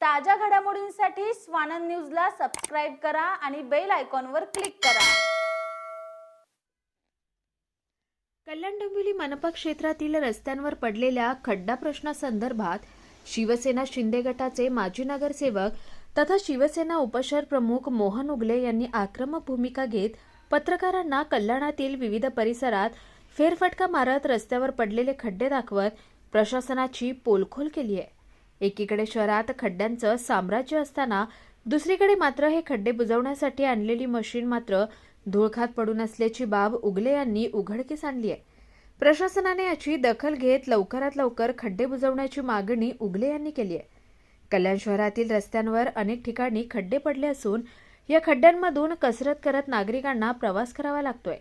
ताज्या घडामोडींसाठी स्वानंद न्यूजला सबस्क्राईब करा आणि बेल आयकॉनवर क्लिक करा. कल्याण डोंबिवली मनपा क्षेत्रातील रस्त्यांवर पडलेल्या खड्डा प्रश्नासंदर्भात शिवसेना शिंदे गटाचे माजी नगरसेवक तथा शिवसेना उपशहर प्रमुख मोहन उगले यांनी आक्रमक भूमिका घेत पत्रकारांना कल्याणातील विविध परिसरात फेरफटका मारत रस्त्यावर पडलेले खड्डे दाखवत प्रशासनाची पोलखोल केली आहे. एकीकडे शहरात खड्ड्यांचं साम्राज्य असताना दुसरीकडे मात्र हे खड्डे बुजवण्यासाठी आणलेली मशीन मात्र धुळखात पडून असल्याची बाब उगले यांनी उघडकीस आणली आहे. प्रशासनाने याची दखल घेत लवकरात लवकर खड्डे बुजवण्याची मागणी उगले यांनी केली आहे. कल्याण शहरातील रस्त्यांवर अनेक ठिकाणी खड्डे पडले असून या खड्ड्यांमधून कसरत करत नागरिकांना प्रवास करावा लागतोय.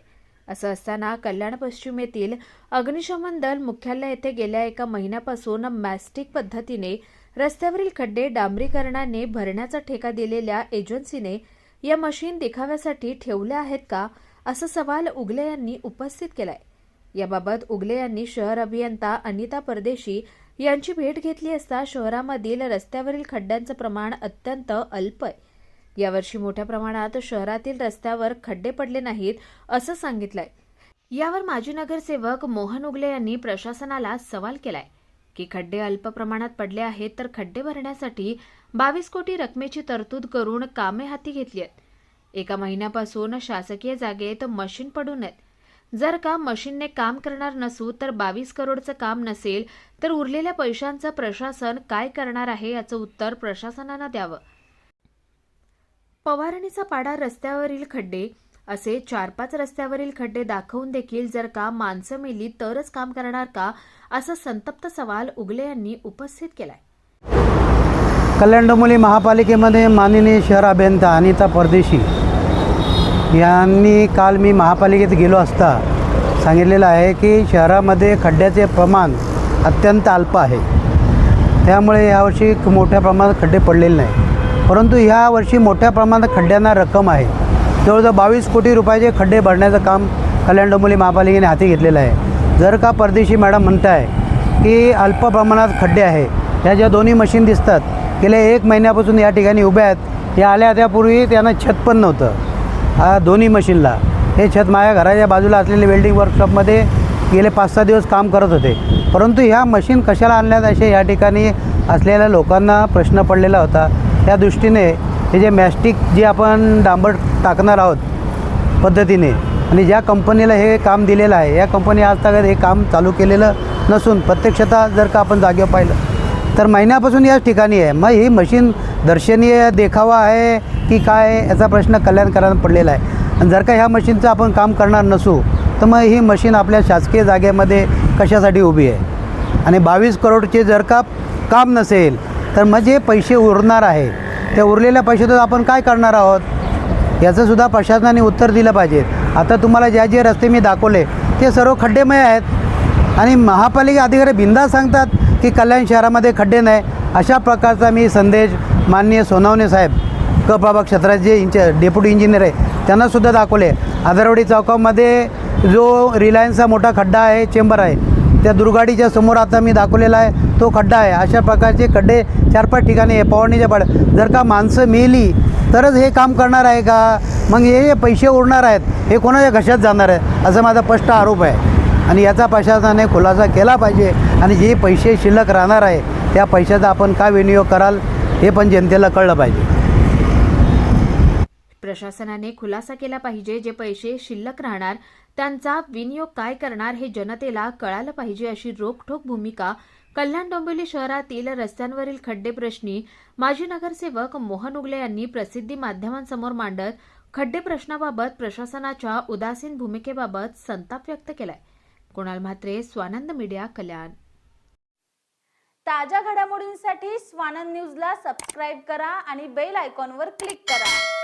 असं असताना कल्याण पश्चिमेतील अग्निशमन दल मुख्यालय येथे गेल्या एका महिन्यापासून मॅस्टिक पद्धतीने रस्त्यावरील खड्डे डांबरीकरणाने भरण्याचा ठेका दिलेल्या एजन्सीने या मशीन दिखाव्यासाठी ठेवल्या आहेत का असा सवाल उगले यांनी उपस्थित केलाय. याबाबत उगले यांनी शहर अभियंता अनिता परदेशी यांची भेट घेतली असता शहरामधील रस्त्यावरील खड्ड्यांचं प्रमाण अत्यंत अल्प आहे. यावर्षी मोठ्या प्रमाणात शहरातील रस्त्यावर खड्डे पडले नाहीत असं सांगितलंय. यावर माजी नगरसेवक मोहन उगले यांनी प्रशासनाला सवाल केलाय की खड्डे अल्प प्रमाणात पडले आहेत तर खड्डे भरण्यासाठी बावीस कोटी रकमेची तरतूद करून कामे हाती घेतली आहेत. एका महिन्यापासून शासकीय जागेत मशीन पडून आहेत. जर का मशीनने काम करणार नसू तर बावीस करोडचं काम नसेल तर उरलेल्या पैशांचं प्रशासन काय करणार आहे याचं उत्तर प्रशासनानं द्यावं. पवारणीचा पाडा रस्त्यावरील खड्डे असे चार पाच रस्त्यावरील खड्डे दाखवून देखील जर का माणसं मेली तरच काम करणार का असा संतप्त सवाल उगले यांनी उपस्थित केलाय. कल्याण डोंबिवली महापालिकेमध्ये माननीय शहर अभियंता अनिता परदेशी यांनी काल मी महापालिकेत गेलो असता सांगितलेलं आहे की शहरामध्ये खड्ड्याचे प्रमाण अत्यंत अल्प आहे. त्यामुळे यावर्षी मोठ्या प्रमाणात खड्डे पडलेले नाही परंतु ह्या वर्षी मोठ्या प्रमाणात खड्ड्यांना रक्कम आहे. जवळजवळ बावीस कोटी रुपयाचे खड्डे भरण्याचं काम कल्याण डोंबिवली महापालिकेने हाती घेतलेलं आहे. जर का परदेशी मॅडम म्हणताय की अल्प प्रमाणात खड्डे आहे ह्या ज्या दोन्ही मशीन दिसतात गेल्या एक महिन्यापासून या ठिकाणी उभ्या आहेत या आल्या त्यापूर्वी त्यांना छत पण नव्हतं. हा दोन्ही मशीनला. हे छत माझ्या घराच्या बाजूला असलेले वेल्डिंग वर्कशॉपमध्ये गेले पाच सहा दिवस काम करत होते. परंतु ह्या मशीन कशाला आणल्यात असे या ठिकाणी असलेल्या लोकांना प्रश्न पडलेला होता. त्या दृष्टीने हे जे मॅस्टिक जे आपण डांबर टाकणार आहोत पद्धतीने आणि ज्या कंपनीला हे काम दिलेलं आहे या कंपनी आज तक हे काम चालू केलेलं नसून प्रत्यक्षतः जर का आपण जागेवर पाहिलं तर महिन्यापासून याच ठिकाणी आहे. मग ही मशीन दर्शनीय देखावा आहे की काय याचा प्रश्न कल्याणकरांना पडलेला आहे. आणि जर का ह्या मशीनचं आपण काम करणार नसू तर मग ही मशीन आपल्या शासकीय जागेमध्ये कशासाठी उभी आहे? आणि बावीस करोडचे जर का काम नसेल तर मग जे पैसे उरणार आहे त्या उरलेल्या पैशातून आपण काय करणार आहोत? याचंसुद्धा प्रशासनाने उत्तर दिलं पाहिजे. आता तुम्हाला ज्या जे रस्ते मी दाखवले ते सर्व खड्डेमय आहेत. आणि महापालिका अधिकारी बिंदा सांगतात की कल्याण शहरामध्ये खड्डे नाही. अशा प्रकारचा मी संदेश माननीय सोनावणे साहेब क प्रभाग क्षेत्राचे जे इंच डेप्युटी इंजिनियर आहे त्यांनासुद्धा दाखवले. आदरवाडी चौकामध्ये जो रिलायन्सचा मोठा खड्डा आहे चेंबर आहे त्या दुर्गाडीच्या समोर आता मी दाखवलेला आहे. तो खड्डा आहे. अशा प्रकारचे खड्डे चार पाच ठिकाणी आहे. पवारणीच्या पाड जर का माणसं मेली तरच हे काम करणार आहे का? मग हे जे पैसे उरणार आहेत. हे कोणाच्या घशात जाणार आहे? असं माझा स्पष्ट आरोप आहे. आणि याचा प्रशासनाने खुलासा केला पाहिजे. आणि जे पैसे शिल्लक राहणार आहे त्या पैशाचा आपण काय विनियोग कराल हे पण जनतेला कळलं पाहिजे. प्रशासनाने खुलासा केला पाहिजे. जे पैसे शिल्लक राहणार त्यांचा विनियोग काय करणार हे जनतेला कळालं पाहिजे अशी रोखठोक भूमिका कल्याण डोंबिवली शहरातील रस्त्यांवरील खड्डे प्रश्नी माजी नगरसेवक मोहन उगले यांनी प्रसिद्धी माध्यमांसमोर मांडत खड्डे प्रश्नाबाबत प्रशासनाच्या उदासीन भूमिकेबाबत संताप व्यक्त केलाय. कुणाल म्हात्रे स्वानंद मीडिया कल्याण. ताज्या घडामोडींसाठी स्वानंद न्यूजला सबस्क्राईब करा आणि बेल आयकॉनवर क्लिक करा.